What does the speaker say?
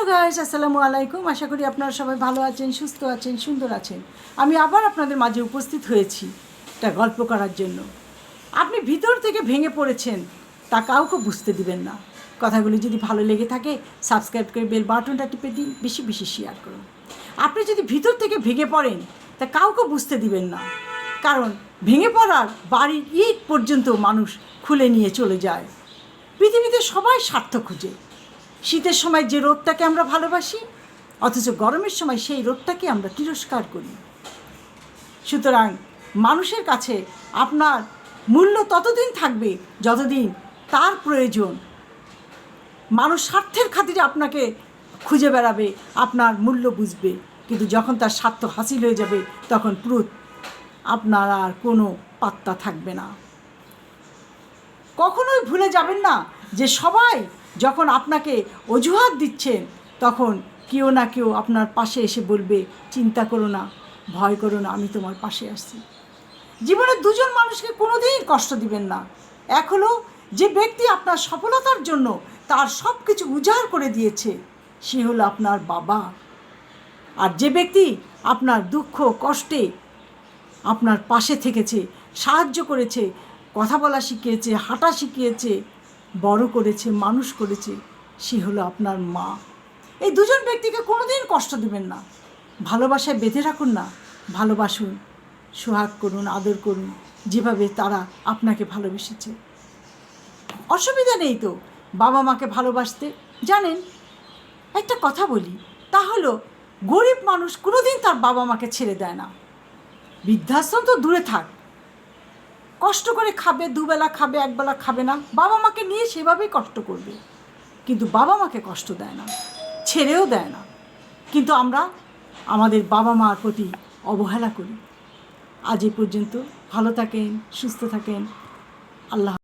Hello guys আসসালামু আলাইকুম আশা করি আপনারা সবাই ভালো আছেন, সুস্থ আছেন, সুন্দর আছেন। আমি আবার আপনাদের মাঝে উপস্থিত হয়েছি একটা গল্প করার জন্য। আপনি ভিতর থেকে ভেঙে পড়েছেন, তা কাউকে বুঝতে দিবেন না। কথাগুলি যদি ভালো লেগে থাকে সাবস্ক্রাইব করে বেল বাটনটা টিপে দিন, বেশি বেশি শেয়ার করুন। আপনি যদি ভিতর থেকে ভেঙে পড়েন, তা কাউকে বুঝতে দিবেন না। কারণ ভেঙে পড়ার বাড়ির ইট পর্যন্ত মানুষ খুলে নিয়ে চলে যায়। পৃথিবীতে সবাই স্বার্থ খুঁজে। শীতের সময় যে রোদটাকে আমরা ভালোবাসি, অথচ গরমের সময় সেই রোদটাকে আমরা তিরস্কার করি। সুতরাং মানুষের কাছে আপনার মূল্য ততদিন থাকবে যতদিন তার প্রয়োজন। মানুষ স্বার্থের খাতিরে আপনাকে খুঁজে বেড়াবে, আপনার মূল্য বুঝবে। কিন্তু যখন তার স্বার্থ হাসিল হয়ে যাবে, তখন পুরো আপনার আর কোনো পাত্তা থাকবে না। কখনোই ভুলে যাবেন না যে সবাই যখন আপনাকে অজুহাত দিচ্ছেন তখন কেউ না কেউ আপনার পাশে এসে বলবে, চিন্তা করো না, ভয় করো না, আমি তোমার পাশে আসছি জীবনে দুজন মানুষকে কোনোদিন কষ্ট দিবেন না। এক হলো, যে ব্যক্তি আপনার সফলতার জন্য তার সব কিছু উজাড় করে দিয়েছে, সে হলো আপনার বাবা। আর যে ব্যক্তি আপনার দুঃখ, কষ্টে আপনার পাশে থেকেছে, সাহায্য করেছে, কথা বলা শিখিয়েছে, হাঁটা শিখিয়েছে বড় করেছে, মানুষ করেছে, সে হলো আপনার মা। এই দুজন ব্যক্তিকে কোনোদিন কষ্ট দেবেন না। ভালোবাসায় বেঁধে রাখুন না, ভালোবাসুন, সোহাগ করুন, আদর করুন, যেভাবে তারা আপনাকে ভালোবেসেছে। অসুবিধা নেই তো, বাবা মাকে ভালোবাসতে। জানেন, একটা কথা বলি, তা হলো, গরিব মানুষ কোনোদিন তার বাবা মাকে ছেড়ে দেয় না। বৃদ্ধাশ্রম তো দূরে থাক কষ্ট করে খাবে, দুবেলা খাবে, একবেলা খাবে না। বাবা মাকে নিয়ে সেভাবেই কষ্ট করবে। কিন্তু বাবা মাকে কষ্ট দেয় না, ছেড়েও দেয় না। কিন্তু আমরা আমাদের বাবা মার প্রতি অবহেলা করি। আজ এ পর্যন্ত ভালো থাকেন, সুস্থ থাকেন। আল্লাহ